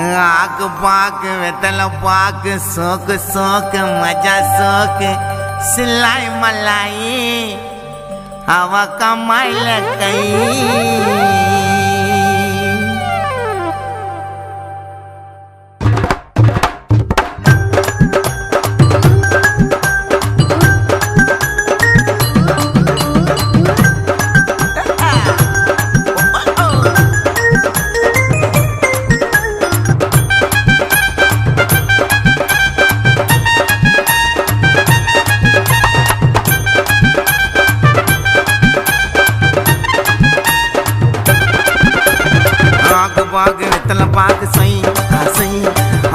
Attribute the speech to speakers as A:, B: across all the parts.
A: ஆக்கு பாக்கு வெத்தலை பாக்கு சோக்கு சோக்கு மஜா சோக்கு சில்லாய் மல்லாயி அவ கம்மாயில கை. வெத்தலை பார்த்து சொய் அசை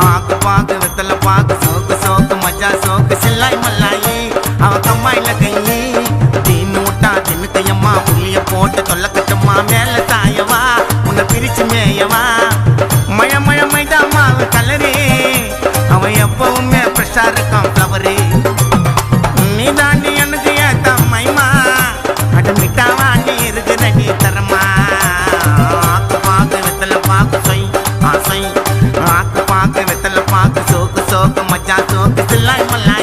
A: ஆக்கு பார்த்து வெத்தலை பார்த்து சோக்கு சோக்கு மஜா சோக்கு செல்லாய் மல்லாயி. அவ கம்மாயில கையி. தீன்னு விட்டா தின்னு கையம்மா புள்ளிய போட்டு தொல்ல கட்டம்மா மேல தாயவா உன்னை பிரிச்சு மேயவா. மழை மழை மைதாம்மா அவ கலரே. அவன் எப்பவுமே ஃப்ரெஷ்ஷாக இருக்க ஆக்கு பாக்கு வெத்தல பாக்கு சோக்கு சோக்கு மச்சா சோக்கு. சில்லாய் மல்லாய்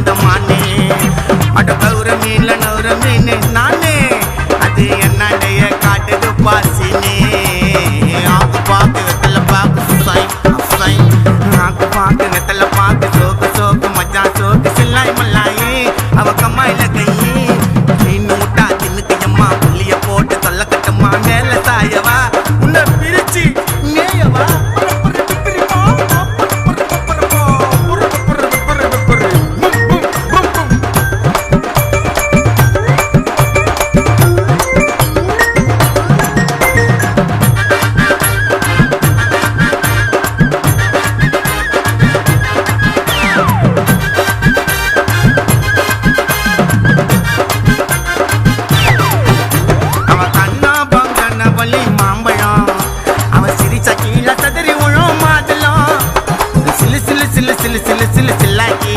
A: சில்லு சில்லு சில்லு சில்லு சில்லாக்கி.